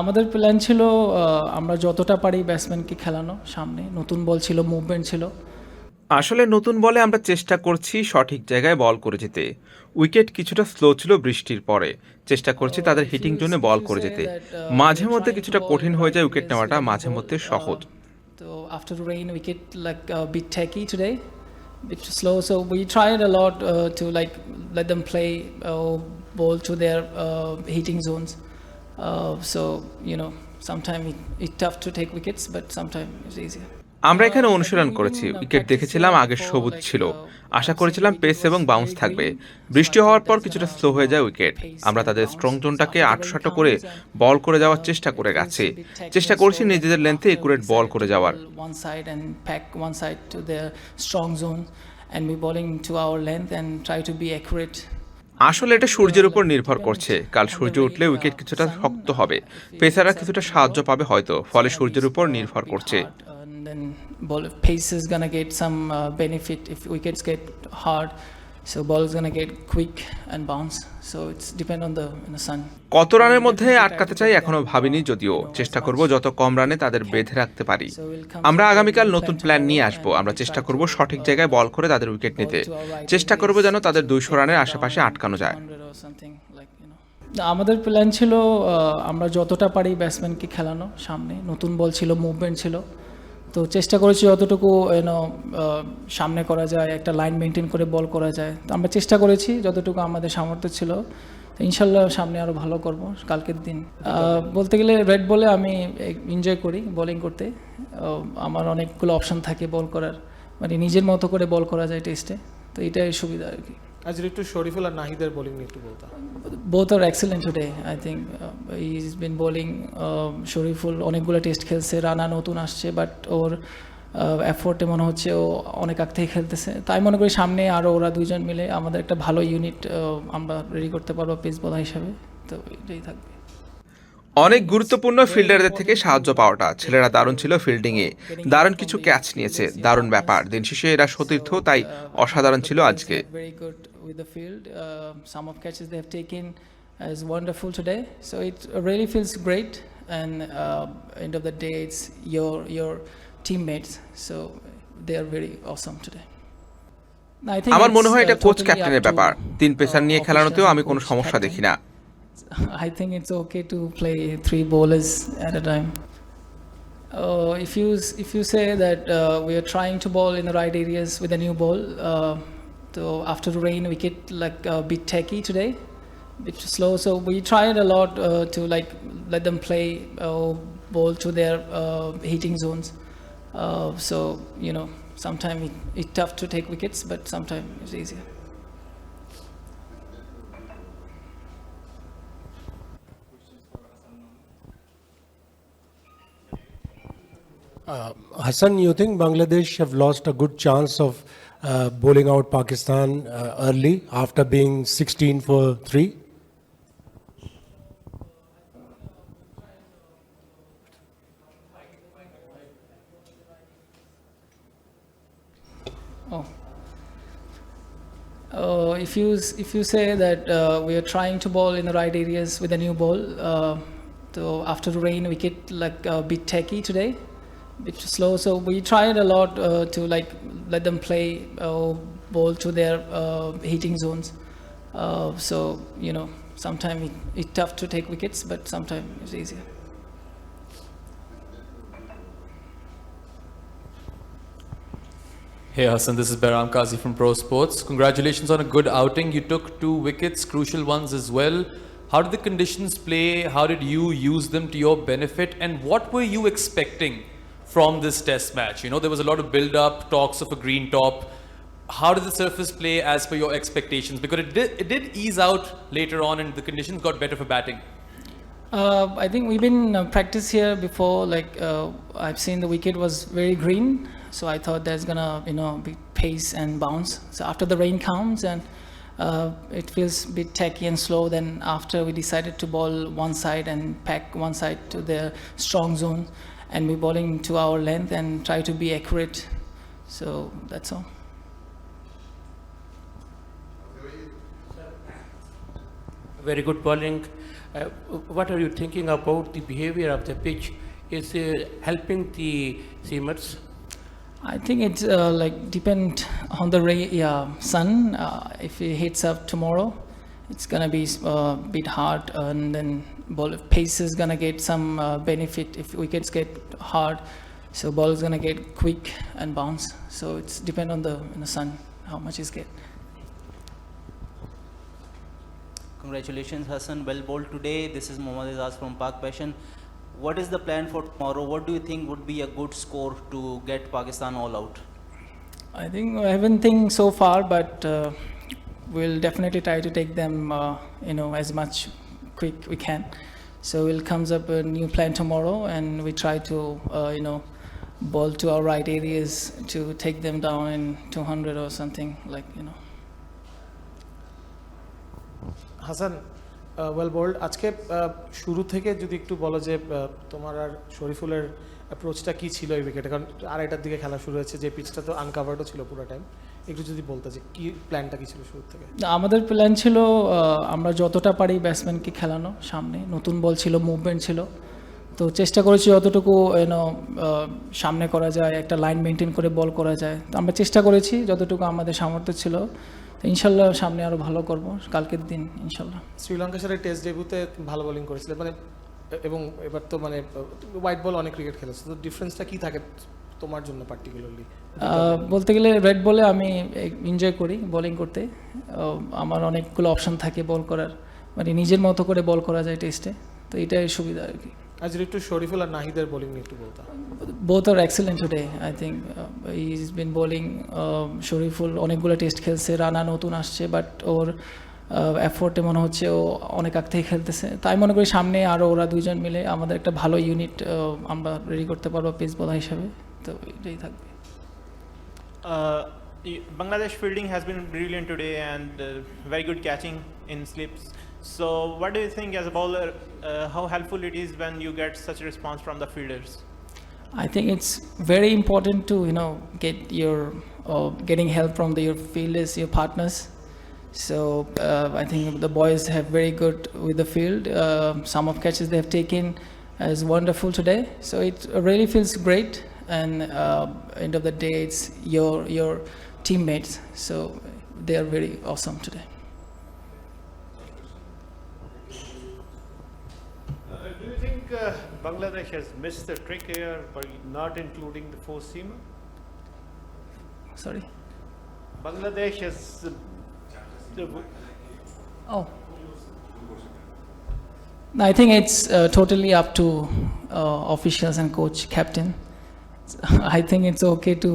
আমাদের প্ল্যান ছিল আমরা যতটা পারি ব্যাটসম্যানকে খেলানো সামনে। নতুন বল ছিল মুভমেন্ট ছিল। আসলে নতুন বলে আমরা চেষ্টা করছি সঠিক জায়গায় বল করে যেতে। উইকেট কিছুটা স্লো ছিল বৃষ্টির পরে। চেষ্টা করছি তাদের হিটিং জন্য বল করে যেতে। মাঝে মধ্যে কিছুটা কঠিন হয়ে যায় উইকেট নেওয়াটা মাঝে মধ্যে সহজ। তো after wicket like a bit tacky today bit slow. So we tried a lot uh, to like let them play uh, ball to their uh, hitting zones. uh, uh, so you know sometimes it, it's tough to take wickets but sometimes it's easier. আমরা এখানে অনুশীলন করেছি। Wicket দেখেছিলাম আগে সবুজ ছিল। আশা করেছিলাম pace এবং বাউন্স থাকবে। বৃষ্টি হওয়ার পর কিছুটা স্লো হয়ে যায় উইকেট আমরা তাদের স্ট্রং জোনটাকে আটশাটো করে বল করে যাওয়ার চেষ্টা করে গেছে। চেষ্টা করছি নিজেদের লেন্থে একুরেট বল করে যাওয়ার। One side and pack one side to the strong zone and be bowling to our length and try to be accurate আসলে এটা সূর্যের উপর নির্ভর করছে। কাল সূর্য উঠলে উইকেট কিছুটা শক্ত হবে। পেসাররা কিছুটা সাহায্য পাবে হয়তো, ফলে সূর্যের উপর নির্ভর করছে। So ball is gonna get quick and bounce. So it's depend on the in the sun. কত রানের মধ্যে আটকাতে চাই এখনও ভাবিনি যদিও চেষ্টা করব যত কম রানে তাদের বেঁধে রাখতে পারি। আমরা আগামীকাল নতুন প্ল্যান নিয়ে আসব। আমরা চেষ্টা করব সঠিক জায়গায় বল করে তাদের উইকেট নিতে। চেষ্টা করব যেন তাদের দুইশো রানের আশেপাশে আটকানো যায়। 100 or something like you know আমাদের প্ল্যান ছিল আমরা যতটা পারি ব্যাটসম্যানকে খেলানো সামনে। নতুন বল ছিল মুভমেন্ট ছিল। তো চেষ্টা করেছি যতটুকু ইউনো সামনে করা যায়, একটা লাইন মেনটেন করে বল করা যায়। তো আমরা চেষ্টা করেছি যতটুকু আমাদের সামর্থ্য ছিল। তো ইনশাল্লাহ সামনে আরও ভালো করব কালকের দিন। বলতে গেলে রেড বলে আমি এনজয় করি বোলিং করতে। আমার অনেকগুলো অপশন থাকে বল করার। মানে নিজের মতো করে বল করা যায় টেস্টে তো এটাই সুবিধা আর কি। আজকে একটু শরীফুল আর নাহিদের বোলিং bowling একটু to both are excellent today. I think uh, he's been bowling uh, Shoriful অনেকগুলো টেস্ট খেলছে রানা নতুন আসছে বাট ওর এফোর্টে মনে হচ্ছে ও অনেক আগ থেকে খেলতেছে। তাই মনে করি সামনে আরও ওরা দুজন মিলে আমাদের একটা ভালো ইউনিট আমরা রেডি করতে পারব পেস বলার হিসাবে। তো এটাই থাকবে। অনেক গুরুত্বপূর্ণ ফিল্ডারদের থেকে সাহায্য পাওয়াটা ছেলেরা দারুণ ছিল ফিল্ডিংয়ে। দারুণ কিছু ক্যাচ নিয়েছে দারুণ ব্যাপার। দিন শেষে এরা সতীর্থ তাই অসাধারণ ছিল আজকে। আমার মনে হয় এটা কোচ ক্যাপ্টেনের ব্যাপার। তিন পেশার নিয়ে খেলানোতেও আমি কোনো সমস্যা দেখি না। I think it's okay to play three bowlers at a time. Uh, if you if you say that uh, we are trying to bowl in the right areas with a new ball, uh, so after the rain wicket like a bit tacky today, bit slow. So we tried a lot uh, to like let them play uh, ball to their hitting zones. Uh, so you know sometimes it, it's tough to take wickets, but sometimes it's easier. Uh, Hassan, you think Bangladesh have lost a good chance of uh, bowling out Pakistan uh, early after being 16 for 3? Oh. Uh, if you if you say that uh, we are trying to bowl in the right areas with a new ball, uh, so after rain wicket like a bit tacky today, bit slow. So we tried a lot uh, to like let them play uh, ball to their uh, hitting zones. Uh, so you know sometimes it, it's tough to take wickets, but sometimes it's easier. Hey Hassan, this is Behram Kazi from Pro Sports. Congratulations on a good outing. You took two wickets, crucial ones as well. How did the conditions play? How did you use them to your benefit? And what were you expecting from this test match? You know, there was a lot of build up, talks of a green top. How did the surface play as per your expectations? Because it did, it did ease out later on and the conditions got better for batting. Uh, I think we've been uh, practice here before. Like uh, I've seen the wicket was very green, so I thought there's gonna you know be pace and bounce. So after the rain comes and uh, it feels a bit tacky and slow. Then after we decided to bowl one side and pack one side to the strong zone, and be bowling to our length and try to be accurate. So that's all. very good bowling Uh, what are you thinking about the behavior of the pitch? Is it helping the seamers? I think it's uh, like depend on the ray, yeah, sun. Uh, if it hits up tomorrow, it's gonna be a uh, bit hard, and then ball pace is gonna get some uh, benefit if wickets get hard. So ball is gonna get quick and bounce. So it's depend on the in the sun how much is get. Congratulations, Hassan. Well bowled today. This is Mohammad Azaz from Pak Passion. What is the plan for tomorrow? What do you think would be a good score to get Pakistan all out? I think I haven't think so far, but uh, we'll definitely try to take them, uh, you know, as much quick we can. So we'll comes up a new plan tomorrow, and we try to, uh, you know, ball to our right areas to take them down in 200 or something like, you know. Hasan well bowled আজকে শুরু থেকে যদি একটু বলো যে তোমার আর শরীফুলের অ্যাপ্রোচটা কী ছিল এই উইকেটে কারণ আড়াইটার দিকে খেলা শুরু হয়েছে যে পিচটা তো আনকাভার্ডও ছিল পুরো টাইম একটু যদি বলতে যে কি প্ল্যানটা কী ছিল শুরু থেকে? আমাদের প্ল্যান ছিল আমরা যতটা পারি ব্যাটসম্যানকে খেলানো সামনে। নতুন বল ছিল মুভমেন্ট ছিল। তো চেষ্টা করেছি যতটুকু এনো সামনে করা যায় একটা লাইন মেনটেন করে বল করা যায়। তো আমরা চেষ্টা করেছি যতটুকু আমাদের সামর্থ্য ছিল। ইনশাল্লাহ সামনে আরও ভালো করব কালকের দিন ইনশাল্লাহ। শ্রীলঙ্কার সাথে টেস্ট ডেবিউতে ভালো বোলিং করেছিলে। মানে এবং এবার তো মানে হোয়াইট বল অনেক ক্রিকেট খেলেছে। তো ডিফারেন্সটা কি থাকে তোমার জন্য পার্টিকুলারলি বলতে গেলে রেড বলে আমি এনজয় করি বোলিং করতে। আমার অনেকগুলো অপশন থাকে বল করার। মানে নিজের মতো করে বল করা যায় টেস্টে তো এটাই সুবিধা আর কি। আজ একটু শরীফুল আর নাহিদের বোলিং নিয়ে একটু বলতাম are excellent today. I think uh, he's been bowling uh, Shoriful অনেকগুলো টেস্ট খেলছে রানা নতুন আসছে বাট ওর এফোর্টে মনে হচ্ছে ও অনেক আগ থেকে খেলতেছে তাই মনে করি সামনে আরও ওরা দুইজন মিলে আমাদের একটা ভালো ইউনিট আমরা রেডি করতে পারব পেস বলা হিসাবে তো এটাই থাকবে Uh, Bangladesh fielding has been brilliant today and uh, very good catching in slips. So, what do you think as a bowler? Uh, how helpful it is when you get such a response from the fielders? I think it's very important to you know get your uh, getting help from the, your fielders, your partners. So uh, I think the boys have very good with the field. Uh, some of catches they have taken is wonderful today. So it really feels great. And uh, end of the day, it's your your teammates. So they are very awesome today. Uh, Do you think uh, Bangladesh has missed the trick here by not including the four seamer? Sorry. Bangladesh has, Oh. I think it's uh, totally up to uh, officials and coach, captain. I think it's okay to